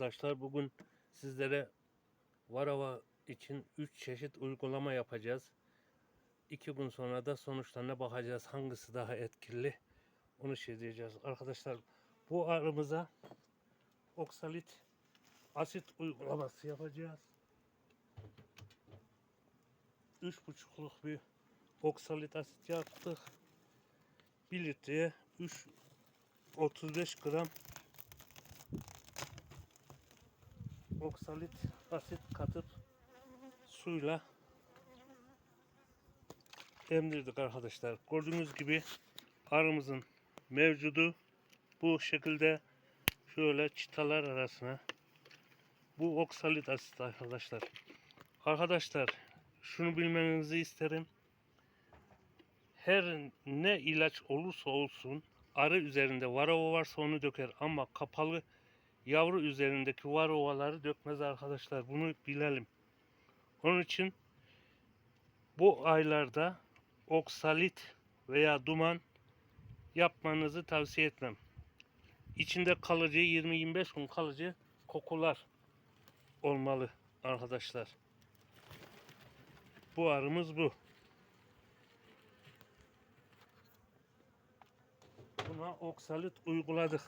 arkadaşlar. Bugün sizlere Varava için 3 çeşit uygulama yapacağız. 2 gün sonra da sonuçlarına bakacağız. Hangisi daha etkili onu şey diyeceğiz. Arkadaşlar bu arımıza oksalit asit uygulaması yapacağız. 3,5'luk bir oksalit asit yaptık. 1 litreye 3 35 gram oksalit asit katıp suyla emdirdik arkadaşlar. Gördüğünüz gibi arımızın mevcudu bu şekilde şöyle çıtalar arasına bu oksalit asit arkadaşlar. Arkadaşlar şunu bilmenizi isterim. Her ne ilaç olursa olsun arı üzerinde varova varsa onu döker ama kapalı yavru üzerindeki varovaları dökmez arkadaşlar. Bunu bilelim. Onun için bu aylarda oksalit veya duman yapmanızı tavsiye etmem. İçinde kalıcı 20-25 gün kalıcı kokular olmalı arkadaşlar. Bu arımız bu. Buna oksalit uyguladık.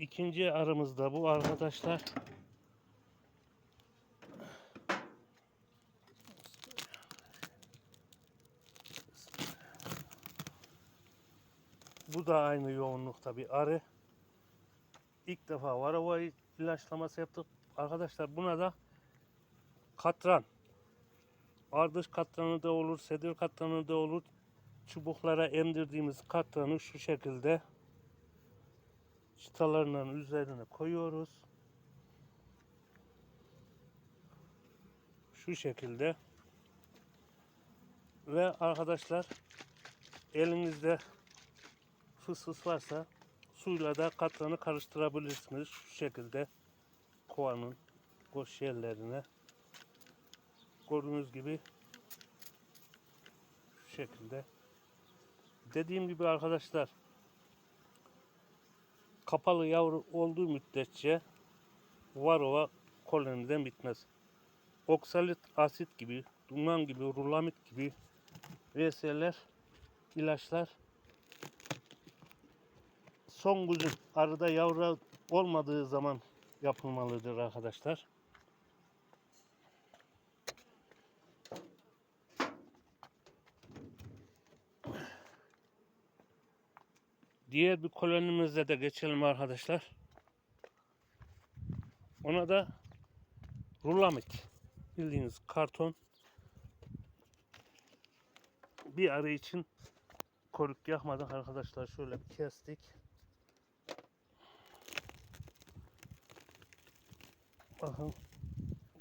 İkinci arımız da bu arkadaşlar. Bu da aynı yoğunlukta bir arı. İlk defa varava ilaçlaması yaptık. Arkadaşlar buna da katran. Ardış katranı da olur, sedir katranı da olur. Çubuklara emdirdiğimiz katranı şu şekilde çıtalarının üzerine koyuyoruz. Şu şekilde. Ve arkadaşlar elinizde fıs fıs varsa suyla da katranı karıştırabilirsiniz. Şu şekilde kovanın boş yerlerine gördüğünüz gibi şu şekilde dediğim gibi arkadaşlar kapalı yavru olduğu müddetçe varova koloniden bitmez. Oksalit asit gibi, duman gibi, rulamit gibi VS'ler, ilaçlar son güzün arada yavru olmadığı zaman yapılmalıdır arkadaşlar. Diğer bir kolonimize de geçelim arkadaşlar. Ona da rulamit. Bildiğiniz karton. Bir arı için koruk yakmadık arkadaşlar. Şöyle bir kestik. Bakın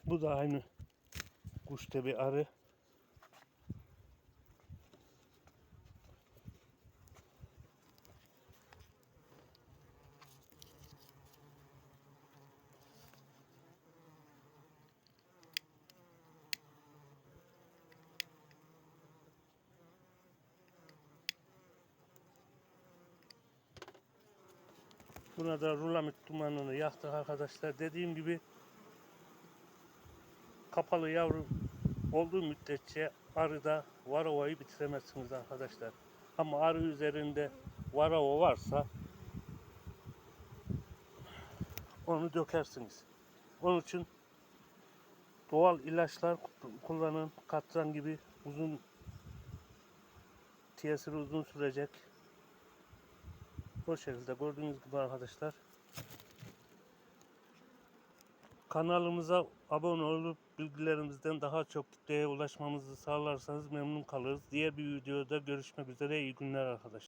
bu da aynı kuşta bir arı. Buna da rulamit dumanını yaktık arkadaşlar. Dediğim gibi kapalı yavru olduğu müddetçe arıda varovayı bitiremezsiniz arkadaşlar. Ama arı üzerinde varova varsa onu dökersiniz. Onun için doğal ilaçlar kullanın. Katran gibi uzun tesiri uzun sürecek. O şekilde gördüğünüz gibi arkadaşlar. Kanalımıza abone olup bilgilerimizden daha çok kitleye ulaşmamızı sağlarsanız memnun kalırız. Diğer bir videoda görüşmek üzere. İyi günler arkadaşlar.